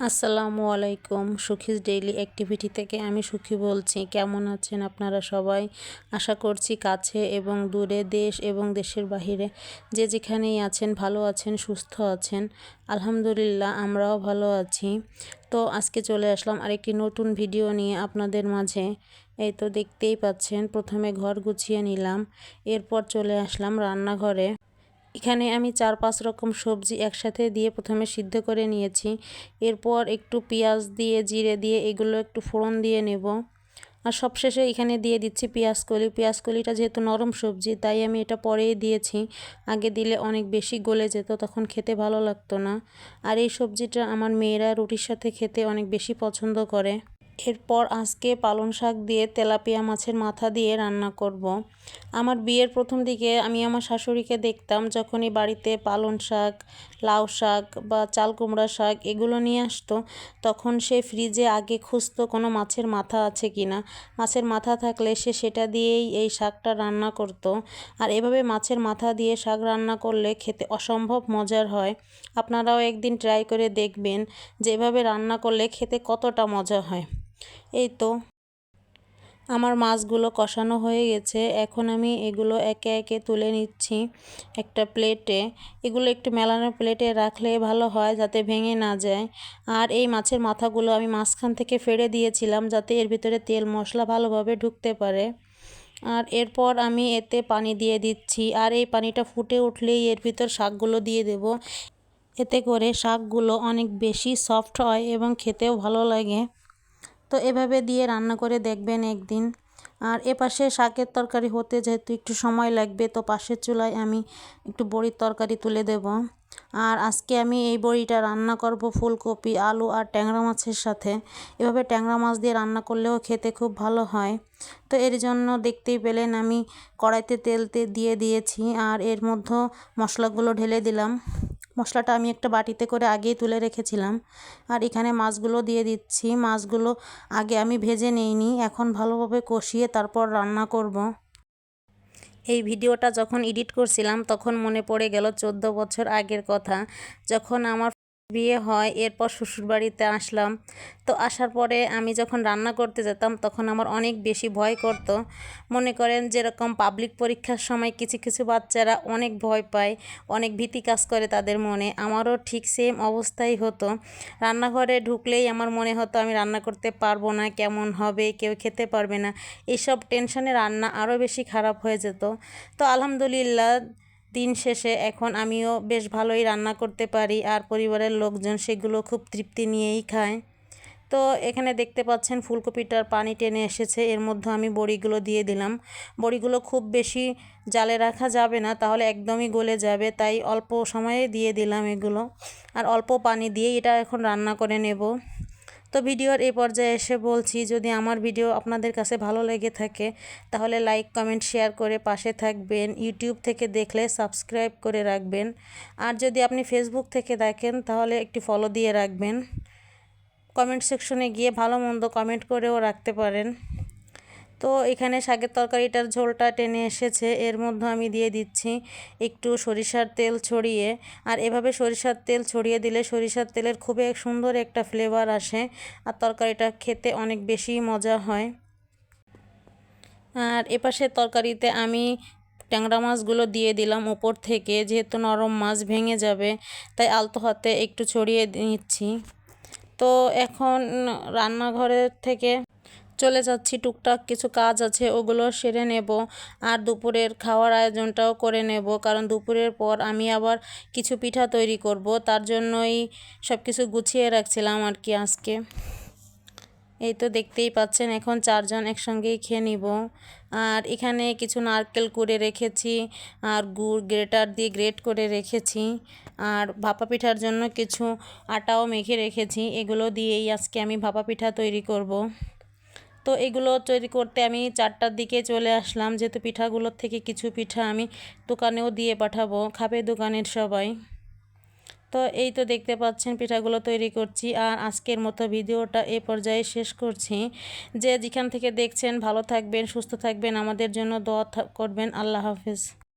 আসসালামু আলাইকুম Sukhi's daily activity থেকে আমি সুখী বলছি। কেমন আছেন আপনারা সবাই? আশা করছি কাছে এবং দূরে দেশ এবং দেশের বাহিরে যে যেখানেই আছেন, ভালো আছেন, সুস্থ আছেন, আলহামদুলিল্লাহ আমরাও ভালো আছি। তো আজকে চলে আসলাম আরেকটি নতুন ভিডিও নিয়ে আপনাদের মাঝে। এই তো দেখতেই পাচ্ছেন, প্রথমে ঘর গুছিয়ে নিলাম, এরপর চলে আসলাম রান্নাঘরে। এখানে আমি চার পাঁচ রকম সবজি একসাথে দিয়ে প্রথমে সিদ্ধ করে নিয়েছি। এরপর একটু পেঁয়াজ দিয়ে, জিরে দিয়ে এগুলো একটু ফোড়ন দিয়ে নেব। আর সবশেষে এখানে দিয়ে দিচ্ছি পেঁয়াজ কলি। পেঁয়াজ কলিটা যেহেতু নরম সবজি, তাই আমি এটা পরেই দিয়েছি। আগে দিলে অনেক বেশি গলে যেত, তখন খেতে ভালো লাগতো না। আর এই সবজিটা আমার মেয়েরা রুটির সাথে খেতে অনেক বেশি পছন্দ করে। এরপর আজকে পালং শাক দিয়ে তেলাপিয়া মাছের মাথা দিয়ে রান্না করব। আমার বিয়ের প্রথম দিকে আমি আমার শাশুড়িকে দেখতাম যখনই বাড়িতে পালং শাক, লাউ শাক বা চাল কুমড়া শাক এগুলো নিয়ে আসতো, তখন সে ফ্রিজে আগে খুঁজতো কোনো মাছের মাথা আছে কি না। মাছের মাথা থাকলে সে সেটা দিয়েই এই শাকটা রান্না করতো। আর এভাবে মাছের মাথা দিয়ে শাক রান্না করলে খেতে অসম্ভব মজার হয়। আপনারাও একদিন ট্রাই করে দেখবেন যেভাবে রান্না করলে খেতে কতটা মজা হয়। এই তো, আমার মাছগুলো কষানো হয়ে গেছে। এখন আমি এগুলো একে একে তুলে নিচ্ছি একটা প্লেটে। এগুলো একটু মেলানো প্লেটে রাখলে ভালো হয়, যাতে ভেঙে না যায়। আর এই মাছের মাথাগুলো আমি মাঝখান থেকে ফেড়ে দিয়েছিলাম, যাতে এর ভিতরে তেল মশলা ভালোভাবে ঢুকতে পারে। আর এরপর আমি এতে পানি দিয়ে দিচ্ছি। আর এই পানিটা ফুটে উঠলেই এর ভিতর শাকগুলো দিয়ে দেব। এতে করে শাকগুলো অনেক বেশি সফট হয় এবং খেতেও ভালো লাগে। তো এভাবে দিয়ে রান্না করে দেখবেন একদিন। আর এ পাশে শাকের তরকারি হতে যেহেতু একটু সময় লাগবে, তো পাশের চুলায় আমি একটু বড়ির তরকারি তুলে দেব। আর আজকে আমি এই বড়িটা রান্না করব ফুলকপি, আলু আর ট্যাংরা মাছের সাথে। এভাবে ট্যাংরা মাছ দিয়ে রান্না করলেও খেতে খুব ভালো হয়। তো এর জন্য দেখতেই পেলেন আমি কড়াইতে তেল দিয়ে দিয়েছি, আর এর মধ্যে মশলাগুলো ঢেলে দিলাম। মশলাটা আমি একটা বাটিতে করে আগেই তুলে রেখেছিলাম। আর এখানে মাছগুলো দিয়ে দিচ্ছি। মাছগুলো আগে আমি ভেজে নিইনি। এখন ভালোভাবে কষিয়ে তারপর রান্না করব। এই ভিডিওটা যখন এডিট করছিলাম তখন মনে পড়ে গেল চোদ্দ বছর আগের কথা। যখন আমার বিয়ে হয়, এরপর শ্বশুরবাড়িতে আসলাম। তো আসার পরে আমি যখন রান্না করতে যেতাম, তখন আমার অনেক বেশি ভয় করত। মনে করেন যেরকম পাবলিক পরীক্ষার সময় কিছু কিছু বাচ্চারা অনেক ভয় পায়, অনেক ভীতি কাজ করে তাদের মনে। আমারও ঠিক সেম অবস্থাই হতো। রান্নাঘরে ঢুকলেই আমার মনে হতো, আমি রান্না করতে পারব না, কেমন হবে, কেউ খেতে পারবে না। এইসব টেনশনে রান্না আরও বেশি খারাপ হয়ে যেত। তো আলহামদুলিল্লাহ দিন শেষে এখন আমিও বেশ ভালোই রান্না করতে পারি আর পরিবারের লোকজন সেগুলো খুব তৃপ্তি নিয়েই খায়। তো এখানে দেখতে পাচ্ছেন ফুলকপিটার পানি টেনে এসেছে, এর মধ্যে আমি বড়িগুলো দিয়ে দিলাম। বড়িগুলো খুব বেশি জালে রাখা যাবে না, তাহলে একদমই গলে যাবে, তাই অল্প সময়ে দিয়ে দিলাম এগুলো। আর অল্প পানি দিয়ে এটা এখন রান্না করে নেব। তো ভিডিওর এই পর্যায়ে এসে বলছি, যদি আমার ভিডিও আপনাদের কাছে ভালো লেগে থাকে, তাহলে লাইক, কমেন্ট, শেয়ার করে পাশে থাকবেন। ইউটিউব থেকে দেখলে সাবস্ক্রাইব করে রাখবেন। আর যদি আপনি ফেসবুক থেকে দেখেন, তাহলে একটি ফলো দিয়ে রাখবেন। কমেন্ট সেকশনে গিয়ে ভালো মন্দ কমেন্ট করেও রাখতে পারেন। তো এখানে শাকের তরকারিটার ঝোলটা টেনে এসেছে। এর মধ্যে আমি দিয়ে দিচ্ছি একটু সরিষার তেল ছড়িয়ে। আর এভাবে সরিষার তেল ছড়িয়ে দিলে সরিষার তেলের খুবই সুন্দর একটা ফ্লেভার আসে আর তরকারিটা খেতে অনেক বেশি মজা হয়। আর এপাশের তরকারিতে আমি ট্যাংরা মাছগুলো দিয়ে দিলাম উপর থেকে, যেহেতু নরম মাছ ভেঙে যাবে, তাই আলতো হাতে একটু ছড়িয়ে নিচ্ছি। তো এখন রান্নাঘরের থেকে চলে যাচ্ছি, টুকটাক কিছু কাজ আছে, ওগুলো সেরে নেব। আর দুপুরের খাওয়ার আয়োজনটাও করে নেব, কারণ দুপুরের পর আমি আবার কিছু পিঠা তৈরি করব। তার জন্যই সব কিছু গুছিয়ে রাখছিলাম আর কি আজকে। এই তো দেখতেই পাচ্ছেন, এখন চারজন একসঙ্গেই খেয়ে নিব। আর এখানে কিছু নারকেল করে রেখেছি, আর গুড় গ্রেটার দিয়ে গ্রেট করে রেখেছি। আর ভাপা পিঠার জন্য কিছু আটাও মেখে রেখেছি, এগুলো দিয়েই আজকে আমি ভাপা পিঠা তৈরি করব। তো এগুলো তৈরি করতে আমি চারটার দিকে চলে আসলাম, যেহেতু পিঠাগুলোর থেকে কিছু পিঠা আমি দোকানেও দিয়ে পাঠাবো, খাবে দোকানের সবাই। তো এই তো দেখতে পাচ্ছেন পিঠাগুলো তৈরি করছি, আর আজকের মতো ভিডিওটা এ পর্যায়ে শেষ করছি। যে যেখান থেকে দেখছেন, ভালো থাকবেন, সুস্থ থাকবেন, আমাদের জন্য দোয়া করবেন, আল্লাহ হাফিজ।